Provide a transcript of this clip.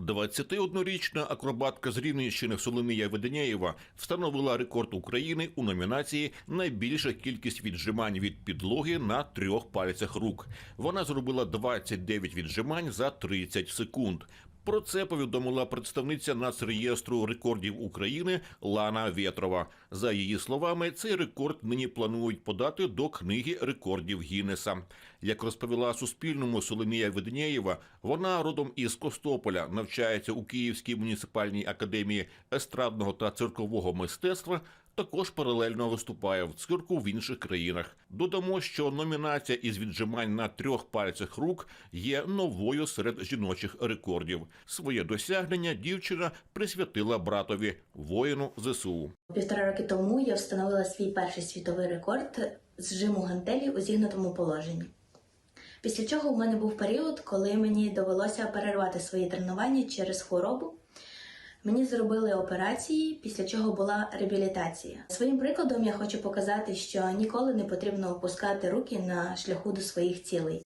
21-річна акробатка з Рівненщини Соломія Веденяєва встановила рекорд України у номінації Найбільша кількість віджимань від підлоги на трьох пальцях рук. Вона зробила 29 віджимань за 30 секунд. Про це повідомила представниця Нацреєстру рекордів України Лана Вєтрова. За її словами, цей рекорд нині планують подати до книги рекордів Гіннеса. Як розповіла Суспільному Соломія Веденяєва, вона родом із Костополя, навчається у Київській муніципальній академії естрадного та циркового мистецтва. Також паралельно виступає в цирку в інших країнах. Додамо, що номінація із віджимань на трьох пальцях рук є новою серед жіночих рекордів. Своє досягнення дівчина присвятила братові воїну ЗСУ. Півтора роки тому я встановила свій перший світовий рекорд з жиму гантелі у зігнутому положенні. Після чого в мене був період, коли мені довелося перервати свої тренування через хворобу. Мені зробили операції, після чого була реабілітація. Своїм прикладом я хочу показати, що ніколи не потрібно опускати руки на шляху до своїх цілей.